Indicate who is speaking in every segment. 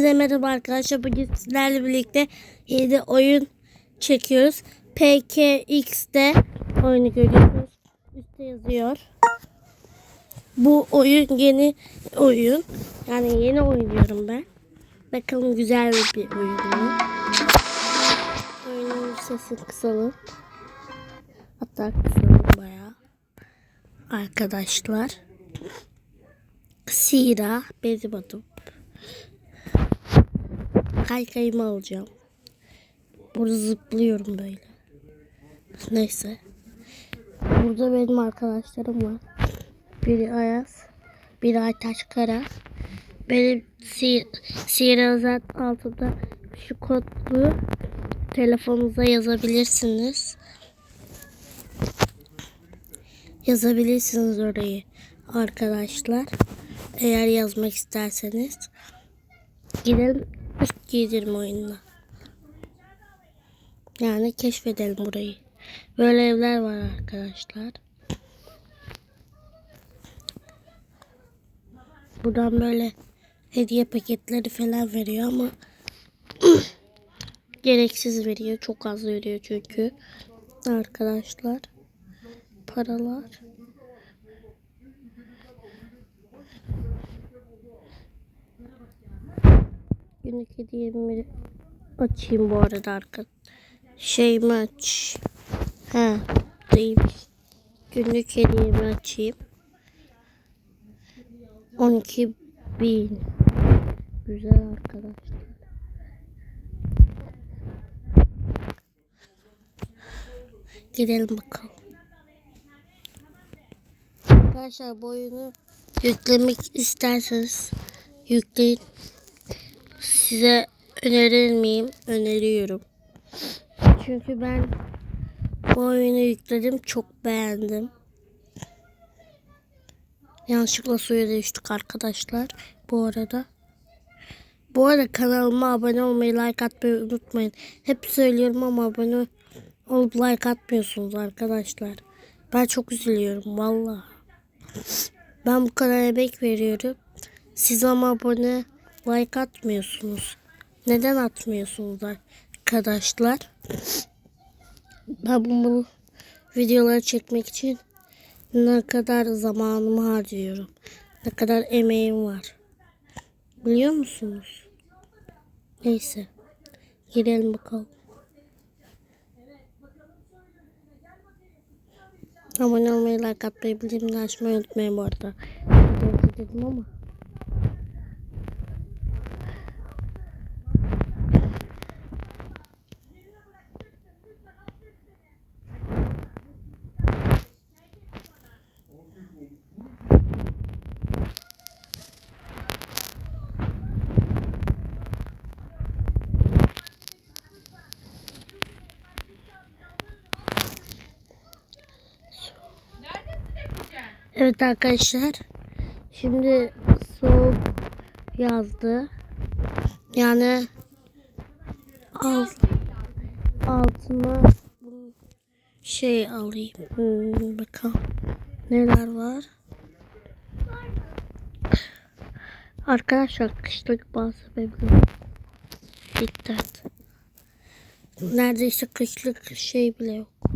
Speaker 1: Herkese merhaba arkadaşlar. Bugün sizlerle birlikte yeni oyun çekiyoruz. PKX'de oyunu görüyorsunuz. Üstte yazıyor. Bu oyun yeni oyun. Yani yeni oynuyorum ben. Bakalım güzel bir oyun mu? Oyunun sesini kısalım. Hatta kısalım bayağı. Arkadaşlar. Sira benim adım. Kaykayımı alacağım. Burada zıplıyorum böyle. Neyse. Burada benim arkadaşlarım var. Biri Ayaz. Biri Aytaç Kara. Benim si özel altında şu kodlu telefonunuza yazabilirsiniz. Yazabilirsiniz orayı arkadaşlar. Eğer yazmak isterseniz. Gidelim giydirme oyununa. Yani keşfedelim burayı. Böyle evler var arkadaşlar. Buradan böyle hediye paketleri falan veriyor ama gereksiz veriyor. Çok az veriyor çünkü. Arkadaşlar. Paralar. Günlük hediyemi açayım bu arada arka. Şey mi aç? He, değilmiş. Günlük hediyemi açayım. 12 bin. Güzel arkadaşlar. Gidelim bakalım. Arkadaşlar bu oyunu yüklemek isterseniz yükleyin. Size önerir miyim? Öneriyorum. Çünkü ben bu oyunu yükledim. Çok beğendim. Yanlışlıkla suya düştük arkadaşlar. Bu arada. Bu arada kanalıma abone olmayı, like atmayı unutmayın. Hep söylüyorum ama abone olup like atmıyorsunuz arkadaşlar. Ben çok üzülüyorum valla. Ben bu kadar emek veriyorum. Siz ama abone like atmıyorsunuz. Neden atmıyorsunuz arkadaşlar? Ben bu videoları çekmek için ne kadar zamanımı harcıyorum. Ne kadar emeğim var. Biliyor musunuz? Neyse. Girelim bakalım. Abone olmayı, like atmayı, bildirimleri açmayı unutmayın bu arada. Dedim ama. Evet arkadaşlar. Şimdi soğuk yazdı. Yani alt, altıma şey alayım. Hmm, bakalım neler var. Arkadaşlar kışlık bazı bebekler. Dikkat. Neredeyse kışlık şey bile yok.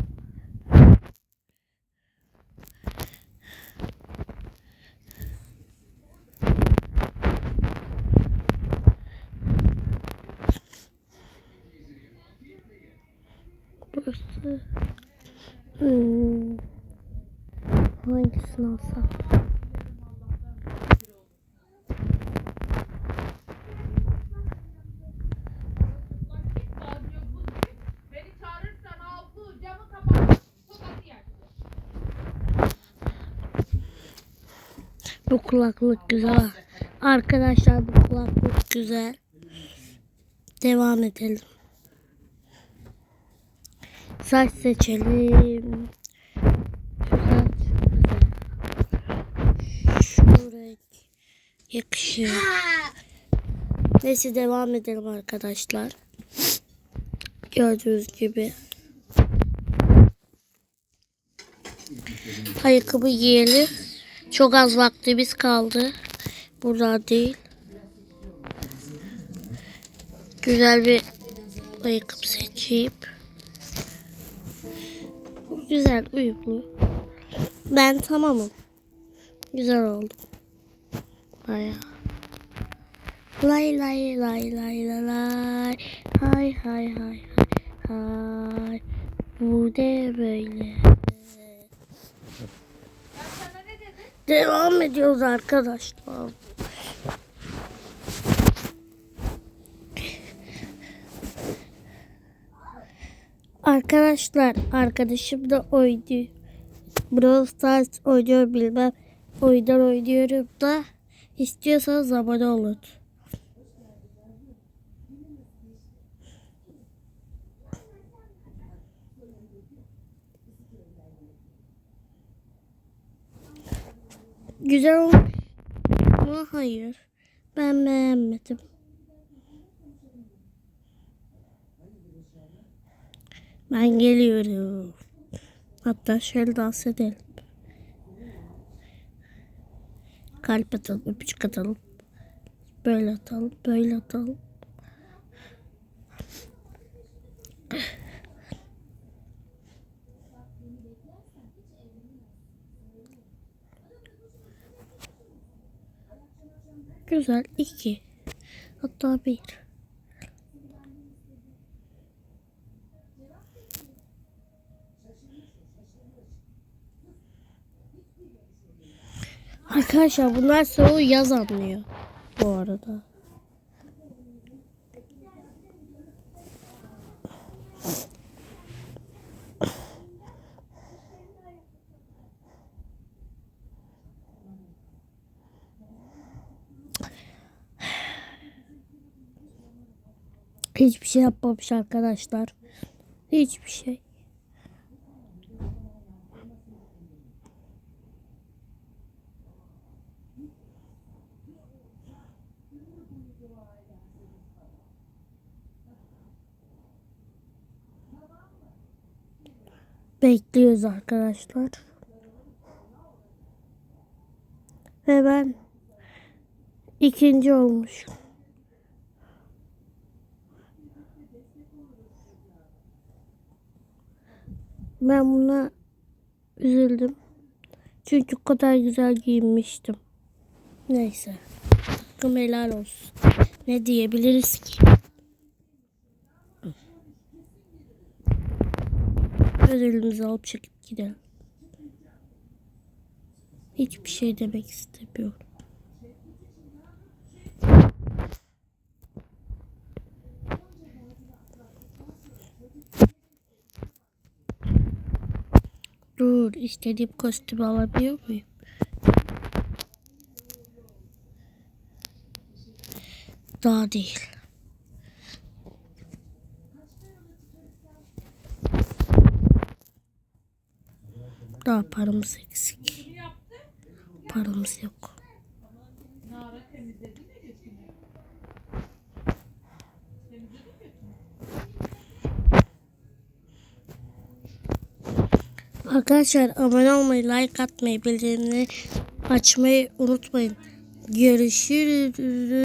Speaker 1: Hmm. hangisini alsam? Bu kulaklık güzel. Arkadaşlar bu kulaklık güzel. Devam edelim. Saç seçelim. Şu saç güzel. Şu renk. Neyse devam edelim arkadaşlar. Gördüğünüz gibi. Ayakkabı giyelim. Çok az vaktimiz kaldı. Burada değil. Güzel bir ayakkabı seçeyim. Güzel, uyumlu. Ben tamamım. Güzel oldu. Bayağı. Lay lay lay lay lay lay. Hay hay hay hay hay. Bu ne böyle? Devam ediyoruz arkadaşlar. Arkadaşlar arkadaşım da oynuyor. Brawl Stars oynuyor bilmem. Oyundan oynuyorum da istiyorsanız abone olun. Güzel olmuş. Ama hayır. Ben beğenmedim. Ben geliyorum. Hatta şöyle dans edelim. Kalp atalım, öpücük atalım. Böyle atalım, böyle atalım. Güzel. iki. Hatta bir. Arkadaşlar bunlar soğuğu yaz anlıyor. Bu arada. Hiçbir şey yapmamış arkadaşlar. Hiçbir şey. Bekliyoruz arkadaşlar. Ve ben ikinci olmuşum. Ben buna üzüldüm. Çünkü o kadar güzel giyinmiştim. Neyse. Hakkım helal olsun. Ne diyebiliriz ki? Ödülümüzü alıp çekip gidelim. Hiçbir şey demek istemiyorum. Dur, istediğim kostümü alabiliyor muyum? Daha değil. Daha paramız eksik. Paramız yok. Arkadaşlar abone olmayı, like atmayı, bildirimleri açmayı unutmayın. Görüşürüz.